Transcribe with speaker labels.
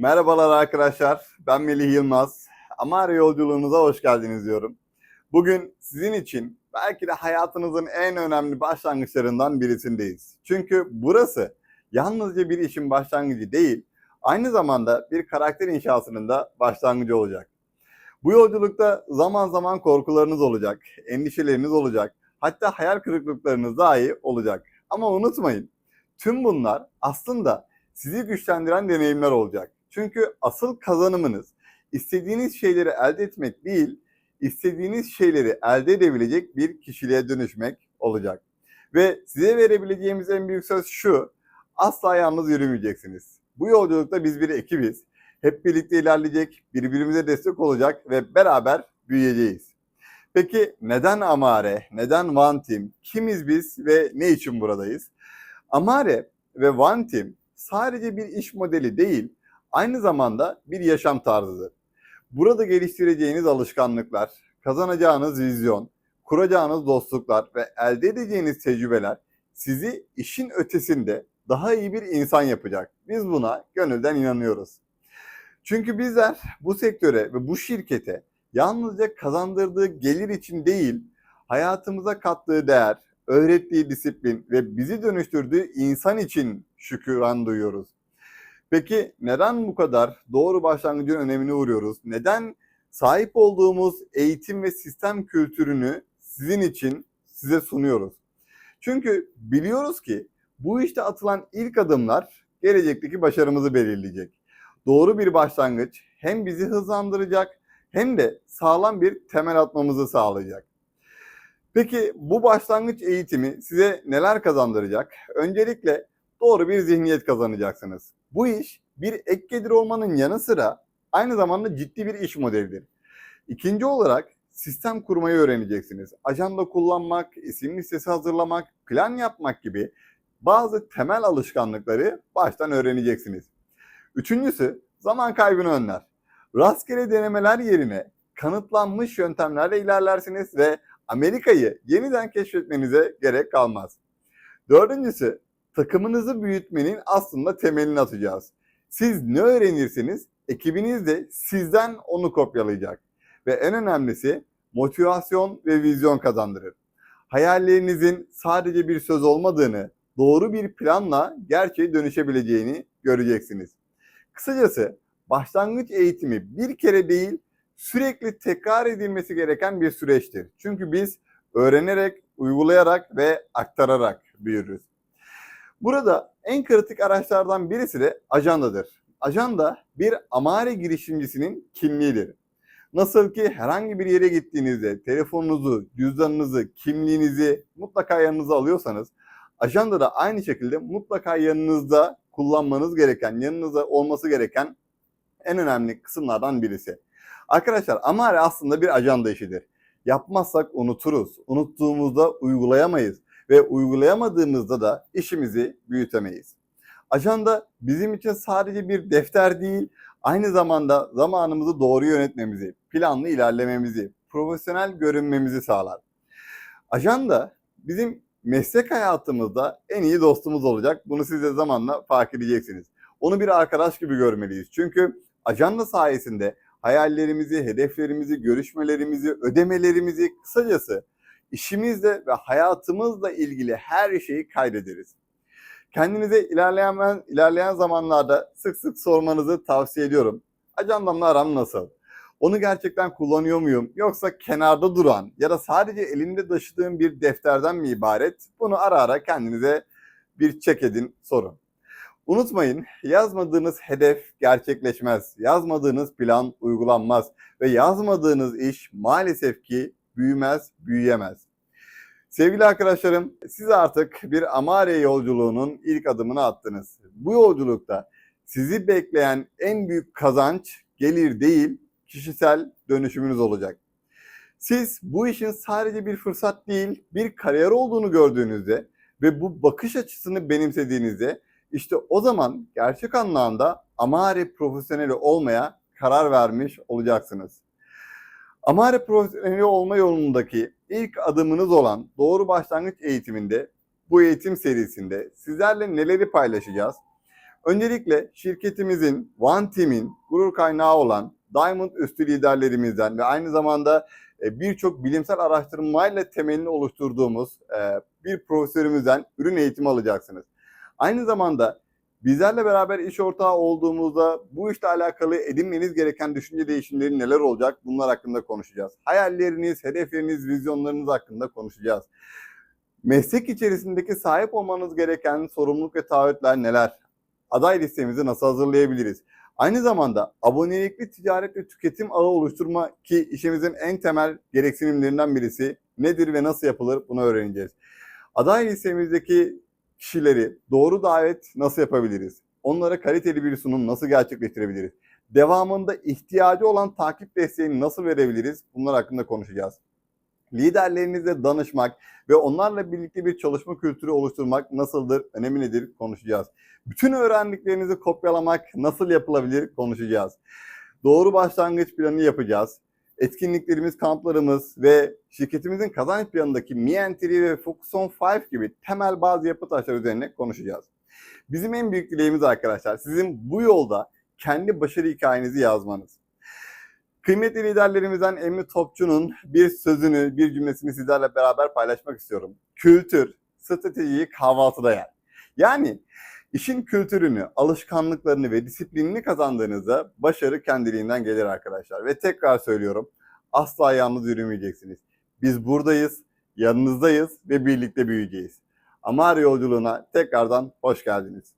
Speaker 1: Merhabalar arkadaşlar, ben Melih Yılmaz. Amare yolculuğunuza hoş geldiniz diyorum. Bugün sizin için belki de hayatınızın en önemli başlangıçlarından birisindeyiz. Çünkü burası yalnızca bir işin başlangıcı değil, aynı zamanda bir karakter inşasının da başlangıcı olacak. Bu yolculukta zaman zaman korkularınız olacak, endişeleriniz olacak, hatta hayal kırıklıklarınız dahi olacak. Ama unutmayın, tüm bunlar aslında sizi güçlendiren deneyimler olacak. Çünkü asıl kazanımınız istediğiniz şeyleri elde etmek değil, istediğiniz şeyleri elde edebilecek bir kişiliğe dönüşmek olacak. Ve size verebileceğimiz en büyük söz şu, asla yalnız yürümeyeceksiniz. Bu yolculukta biz bir ekibiz. Hep birlikte ilerleyecek, birbirimize destek olacak ve beraber büyüyeceğiz. Peki neden Amare, neden One Team, kimiz biz ve ne için buradayız? Amare ve One Team sadece bir iş modeli değil, aynı zamanda bir yaşam tarzıdır. Burada geliştireceğiniz alışkanlıklar, kazanacağınız vizyon, kuracağınız dostluklar ve elde edeceğiniz tecrübeler sizi işin ötesinde daha iyi bir insan yapacak. Biz buna gönülden inanıyoruz. Çünkü bizler bu sektöre ve bu şirkete yalnızca kazandırdığı gelir için değil, hayatımıza kattığı değer, öğrettiği disiplin ve bizi dönüştürdüğü insan için şükran duyuyoruz. Peki neden bu kadar doğru başlangıcın önemini vuruyoruz? Neden sahip olduğumuz eğitim ve sistem kültürünü sizin için size sunuyoruz? Çünkü biliyoruz ki bu işte atılan ilk adımlar gelecekteki başarımızı belirleyecek. Doğru bir başlangıç hem bizi hızlandıracak hem de sağlam bir temel atmamızı sağlayacak. Peki bu başlangıç eğitimi size neler kazandıracak? Öncelikle doğru bir zihniyet kazanacaksınız. Bu iş bir ek gelir olmanın yanı sıra aynı zamanda ciddi bir iş modelidir. İkinci olarak sistem kurmayı öğreneceksiniz. Ajanda kullanmak, isim listesi hazırlamak, plan yapmak gibi bazı temel alışkanlıkları baştan öğreneceksiniz. Üçüncüsü zaman kaybını önler. Rastgele denemeler yerine kanıtlanmış yöntemlerle ilerlersiniz ve Amerika'yı yeniden keşfetmenize gerek kalmaz. Dördüncüsü takımınızı büyütmenin aslında temelini atacağız. Siz ne öğrenirsiniz ekibiniz de sizden onu kopyalayacak. Ve en önemlisi motivasyon ve vizyon kazandırır. Hayallerinizin sadece bir söz olmadığını, doğru bir planla gerçeğe dönüşebileceğini göreceksiniz. Kısacası başlangıç eğitimi bir kere değil sürekli tekrar edilmesi gereken bir süreçtir. Çünkü biz öğrenerek, uygulayarak ve aktararak büyürüz. Burada en kritik araçlardan birisi de ajandadır. Ajanda bir amare girişimcisinin kimliğidir. Nasıl ki herhangi bir yere gittiğinizde telefonunuzu, cüzdanınızı, kimliğinizi mutlaka yanınıza alıyorsanız ajanda da aynı şekilde mutlaka yanınızda kullanmanız gereken, yanınızda olması gereken en önemli kısımlardan birisi. Arkadaşlar amare aslında bir ajanda işidir. Yapmazsak unuturuz. Unuttuğumuzda uygulayamayız ve uygulayamadığımızda da işimizi büyütemeyiz. Ajanda bizim için sadece bir defter değil, aynı zamanda zamanımızı doğru yönetmemizi, planlı ilerlememizi, profesyonel görünmemizi sağlar. Ajanda bizim meslek hayatımızda en iyi dostumuz olacak. Bunu siz de zamanla fark edeceksiniz. Onu bir arkadaş gibi görmeliyiz. Çünkü ajanda sayesinde hayallerimizi, hedeflerimizi, görüşmelerimizi, ödemelerimizi kısacası işimizle ve hayatımızla ilgili her şeyi kaydederiz. Kendinize ilerleyen, ilerleyen zamanlarda sık sık sormanızı tavsiye ediyorum. Ajandamla aram nasıl? Onu gerçekten kullanıyor muyum? Yoksa kenarda duran ya da sadece elinde taşıdığım bir defterden mi ibaret? Bunu ara ara kendinize bir çek edin, sorun. Unutmayın, yazmadığınız hedef gerçekleşmez. Yazmadığınız plan uygulanmaz ve yazmadığınız iş maalesef ki büyümez, büyüyemez. Sevgili arkadaşlarım, siz artık bir Amare yolculuğunun ilk adımını attınız. Bu yolculukta sizi bekleyen en büyük kazanç gelir değil, kişisel dönüşümünüz olacak. Siz bu işin sadece bir fırsat değil, bir kariyer olduğunu gördüğünüzde ve bu bakış açısını benimsediğinizde işte o zaman gerçek anlamda Amare profesyoneli olmaya karar vermiş olacaksınız. Amare profesyoneli olma yolundaki ilk adımınız olan doğru başlangıç eğitiminde bu eğitim serisinde sizlerle neleri paylaşacağız? Öncelikle şirketimizin, One Team'in gurur kaynağı olan Diamond üstü liderlerimizden ve aynı zamanda e, birçok bilimsel araştırmayla temelini oluşturduğumuz e, bir profesörümüzden ürün eğitimi alacaksınız. Aynı zamanda bizlerle beraber iş ortağı olduğumuzda bu işle alakalı edinmeniz gereken düşünce değişimleri neler olacak bunlar hakkında konuşacağız. Hayalleriniz, hedefleriniz, vizyonlarınız hakkında konuşacağız. Meslek içerisindeki sahip olmanız gereken sorumluluk ve taahhütler neler? Aday listemizi nasıl hazırlayabiliriz? Aynı zamanda abonelikli ticaret ve tüketim ağı oluşturma ki işimizin en temel gereksinimlerinden birisi nedir ve nasıl yapılır bunu öğreneceğiz. Aday listemizdeki kişileri doğru davet nasıl yapabiliriz? Onlara kaliteli bir sunum nasıl gerçekleştirebiliriz? Devamında ihtiyacı olan takip desteğini nasıl verebiliriz? Bunlar hakkında konuşacağız. Liderlerinize danışmak ve onlarla birlikte bir çalışma kültürü oluşturmak nasıldır, önemi nedir konuşacağız. Bütün öğrendiklerinizi kopyalamak nasıl yapılabilir konuşacağız. Doğru başlangıç planı yapacağız. Etkinliklerimiz, kamplarımız ve şirketimizin kazanç planındaki MeNTR ve Focus on 5 gibi temel bazı yapı taşları üzerine konuşacağız. Bizim en büyük dileğimiz arkadaşlar sizin bu yolda kendi başarı hikayenizi yazmanız. Kıymetli liderlerimizden Emre Topçu'nun bir sözünü, bir cümlesini sizlerle beraber paylaşmak istiyorum. Kültür, stratejiyi kahvaltıda yer. Yani işin kültürünü, alışkanlıklarını ve disiplinini kazandığınızda başarı kendiliğinden gelir arkadaşlar. Ve tekrar söylüyorum, asla yalnız yürümeyeceksiniz. Biz buradayız, yanınızdayız ve birlikte büyüyeceğiz. Amari yolculuğuna tekrardan hoş geldiniz.